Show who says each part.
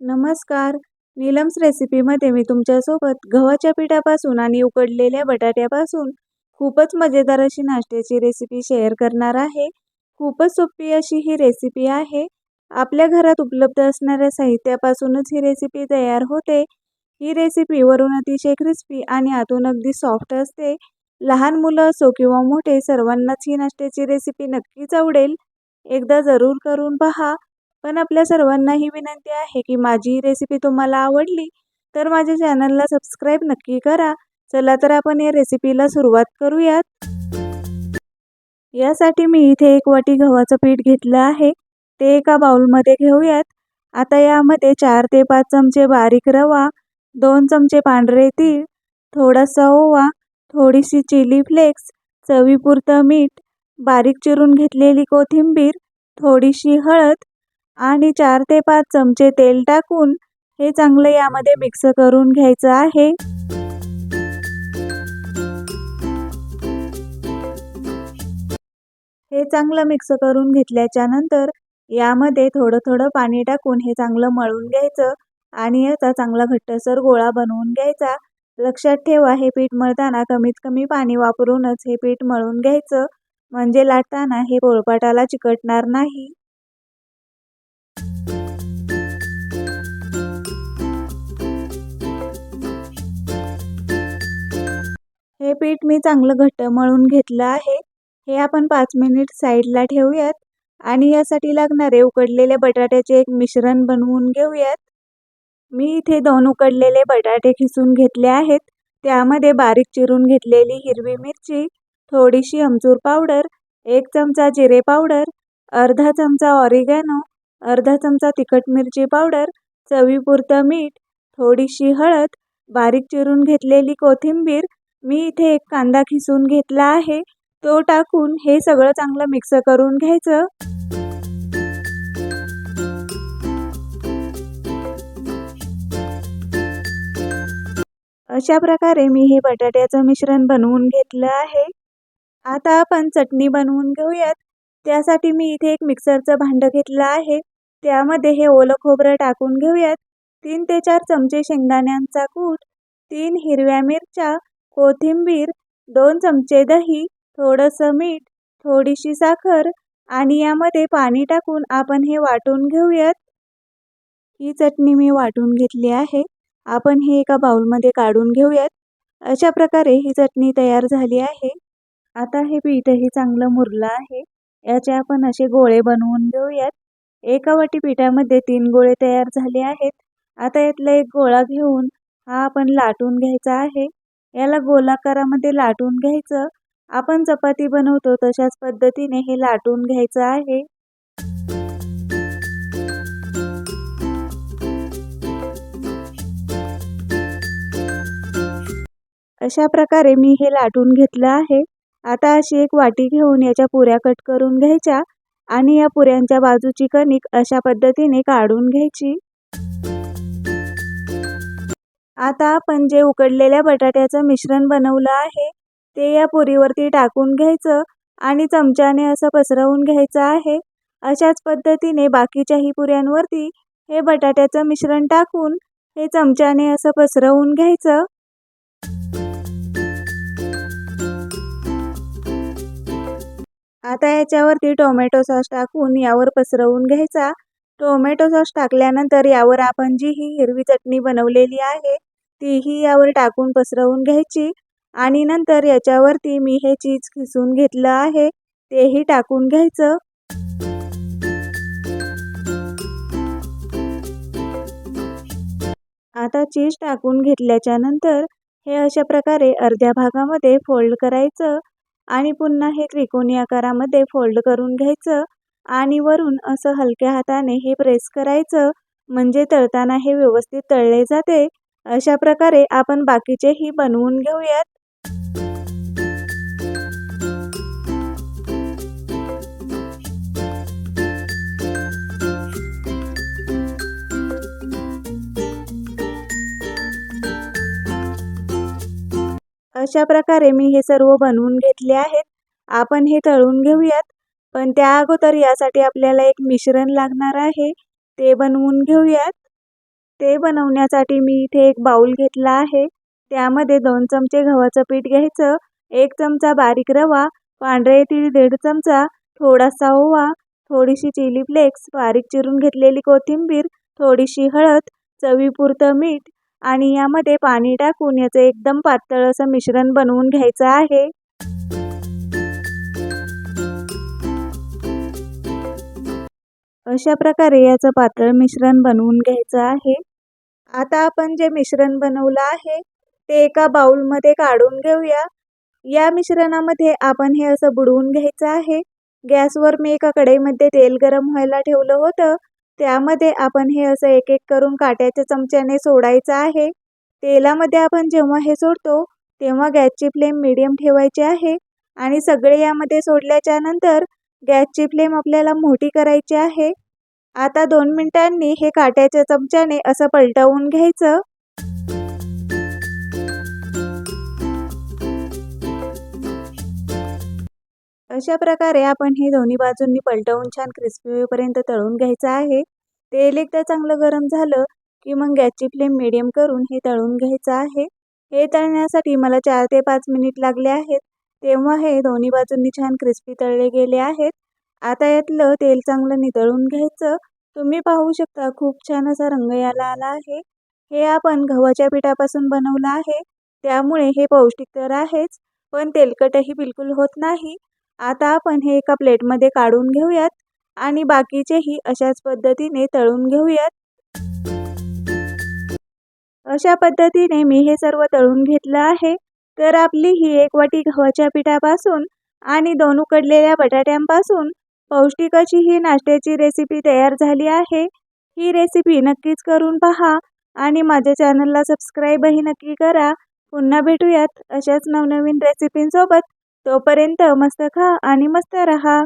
Speaker 1: नमस्कार. नीलम्स रेसिपीमध्ये मी तुमच्यासोबत गव्हाच्या पिठापासून आणि उकडलेल्या बटाट्यापासून खूपच मजेदार अशी नाश्त्याची रेसिपी शेअर करणार आहे. खूपच सोपी अशी ही रेसिपी आहे. आपल्या घरात उपलब्ध असणाऱ्या साहित्यापासूनच ही रेसिपी तयार होते. ही रेसिपी वरून अतिशय क्रिस्पी आणि आतून अगदी सॉफ्ट असते. लहान मुलं असो किंवा मोठे सर्वांनाच ही नाश्त्याची रेसिपी नक्कीच आवडेल. एकदा जरूर करून पहा. पण आपल्या सर्वांना ही विनंती आहे की माझी ही रेसिपी तुम्हाला आवडली तर माझ्या चॅनलला सबस्क्राईब नक्की करा. चला तर आपण या रेसिपीला सुरुवात करूयात. यासाठी मी इथे एक वाटी गव्हाचं पीठ घेतलं आहे ते एका बाउलमध्ये घेऊयात. आता यामध्ये चार ते पाच चमचे बारीक रवा दोन चमचे पांढरे तीळ थोडासा ओवा थोडीशी चिली फ्लेक्स चवीपुरतं मीठ बारीक चिरून घेतलेली कोथिंबीर थोडीशी हळद आणि चार ते पाच चमचे तेल टाकून हे चांगलं यामध्ये मिक्स करून घ्यायचं आहे. हे चांगलं मिक्स करून घेतल्याच्या नंतर यामध्ये थोडं थोडं पाणी टाकून हे चांगलं मळून घ्यायचं आणि याचा चांगला घट्टसर गोळा बनवून घ्यायचा. लक्षात ठेवा हे पीठ मळताना कमीत कमी पाणी वापरूनच हे पीठ मळून घ्यायचं. म्हणजे लाटताना हे पोळपाटाला चिकटणार नाही. पीठ मी चांगलं घट्ट मळून घेतलं आहे. हे आपण पाच मिनिट साईडला ठेवूयात आणि यासाठी लागणारे उकडलेले बटाट्याचे एक मिश्रण बनवून घेऊयात. मी इथे दोन उकडलेले बटाटे खिसून घेतले आहेत. त्यामध्ये बारीक चिरून घेतलेली हिरवी मिरची थोडीशी अमचूर पावडर एक चमचा जिरे पावडर अर्धा चमचा ऑरिगॅनो अर्धा चमचा तिखट मिरची पावडर चवीपुरतं मीठ थोडीशी हळद बारीक चिरून घेतलेली कोथिंबीर मी इथे एक कांदा खिसून घेतला आहे. तो टाकून हे सगळं चांगलं मिक्स करून घ्यायचं. अशा प्रकारे मी हे बटाट्याचं मिश्रण बनवून घेतलं आहे. आता आपण चटणी बनवून घेऊयात. त्यासाठी मी इथे एक मिक्सरचं भांडं घेतलं आहे. त्यामध्ये हे ओलं खोबरं टाकून घेऊयात. तीन ते चार चमचे शेंगदाण्यांचा कूट तीन हिरव्या मिरच्या कोथिंबीर दोन चमचे दही थोडंसं मीठ थोडीशी साखर आणि यामध्ये पाणी टाकून आपण हे वाटून घेऊयात. ही चटणी मी वाटून घेतली आहे. आपण हे एका बाउलमध्ये काढून घेऊयात. अशा प्रकारे ही चटणी तयार झाली आहे. आता हे पीठही चांगलं मुरलं आहे. याचे आपण असे गोळे बनवून घेऊयात. एका वाटी पिठामध्ये तीन गोळे तयार झाले आहेत. आता यातला एक गोळा घेऊन हा आपण लाटून घ्यायचा आहे. याला गोलाकारामध्ये लाटून घ्यायचं. आपण चपाती बनवतो तशाच पद्धतीने हे लाटून घ्यायचं आहे. अशा प्रकारे मी हे लाटून घेतलं आहे. आता अशी एक वाटी घेऊन याच्या पुऱ्या कट करून घ्यायच्या आणि या पुऱ्यांच्या बाजूची कणिक अशा पद्धतीने काढून घ्यायची. आता आपण जे उकडलेल्या बटाट्याचं मिश्रण बनवलं आहे ते या पुरीवरती टाकून घ्यायचं आणि चमच्याने असं पसरवून घ्यायचं आहे. अशाच पद्धतीने बाकीच्याही पुऱ्यांवरती हे बटाट्याचं मिश्रण टाकून हे चमच्याने असं पसरवून घ्यायचं. आता याच्यावरती टोमॅटो सॉस टाकून यावर पसरवून घ्यायचा. टोमॅटो सॉस टाकल्यानंतर यावर आपण जी ही हिरवी चटणी बनवलेली आहे तीही यावर टाकून पसरवून घ्यायची आणि नंतर याच्यावरती मी हे चीज खिसून घेतलं आहे तेही टाकून घ्यायचं. आता चीज टाकून घेतल्याच्या नंतर हे अशा प्रकारे अर्ध्या भागामध्ये फोल्ड करायचं आणि पुन्हा हे त्रिकोणी आकारामध्ये फोल्ड करून घ्यायचं आणि वरून असं हलक्या हाताने हे प्रेस करायचं म्हणजे तळताना हे व्यवस्थित तळले जाते अशा प्रकारे आपण बाकीचेही बनवून घेऊयात. अशा प्रकारे मी हे सर्व बनवून घेतले आहेत. आपण हे तळून घेऊयात. पण त्या अगोदर यासाठी आपल्याला एक मिश्रण लागणार आहे. ते बनवून घेऊयात. ते बनवण्यासाठी मी इथे एक बाऊल घेतला आहे. त्यामध्ये दोन चमचे गव्हाचं पीठ घ्यायचं एक चमचा बारीक रवा पांढरे तीळ दीड चमचा थोडासा ओवा थोडीशी चिली फ्लेक्स बारीक चिरून घेतलेली कोथिंबीर थोडीशी हळद चवीपुरतं मीठ आणि यामध्ये पाणी टाकून याचं एकदम पातळ असं मिश्रण बनवून घ्यायचं आहे. अशा प्रकारे याचं पातळ मिश्रण बनवून घ्यायचं आहे. आता आपण जे मिश्रण बनवलं आहे ते एका बाउलमध्ये काढून घेऊया. या मिश्रणामध्ये आपण हे असं बुडवून घ्यायचं आहे. गॅसवर मी एका कढईमध्ये तेल गरम व्हायला ठेवलं होतं. त्यामध्ये आपण हे असं एक एक करून काट्याच्या चमच्याने सोडायचं आहे. तेलामध्ये आपण जेव्हा हे सोडतो तेव्हा गॅसची फ्लेम मिडियम ठेवायची आहे आणि सगळे यामध्ये सोडल्याच्या नंतर गॅसची फ्लेम आपल्याला मोठी करायची आहे. आता दोन मिनिटांनी हे काट्याच्या चमच्याने असं पलटवून घ्यायचं. अशा प्रकारे आपण हे दोन्ही बाजूंनी पलटवून छान क्रिस्पी होईपर्यंत तळून घ्यायचं आहे. तेल एकदा चांगलं गरम झालं की मग गॅसची फ्लेम मिडियम करून हे तळून घ्यायचं आहे. हे तळण्यासाठी मला चार ते पाच मिनिट लागले आहेत. तेव्हा हे दोन्ही बाजूंनी छान क्रिस्पी तळले गेले आहेत. आता यातलं तेल चांगलं नितळून घ्यायचं. तुम्ही पाहू शकता खूप छान असा रंग याला आला आहे. हे आपण गव्हाच्या पिठापासून बनवलं आहे. त्यामुळे हे पौष्टिक तर आहेच पण तेलकटही बिलकुल होत नाही. आता आपण हे एका प्लेटमध्ये काढून घेऊयात आणि बाकीचेही अशाच पद्धतीने तळून घेऊयात. अशा पद्धतीने मी हे सर्व तळून घेतलं आहे. तर आपली ही एक वाटी गव्हाच्या पिठापासून आणि दोन उकडलेल्या बटाट्यांपासून पौष्टिक अशी ही नाश्त्याची रेसिपी तयार झाली आहे. ही रेसिपी नक्कीच करून पहा आणि माझ्या चॅनलला सबस्क्राईबही नक्की करा. पुन्हा भेटूयात अशाच नवनवीन रेसिपींसोबत तोपर्यंत मस्त खा आणि मस्त रहा.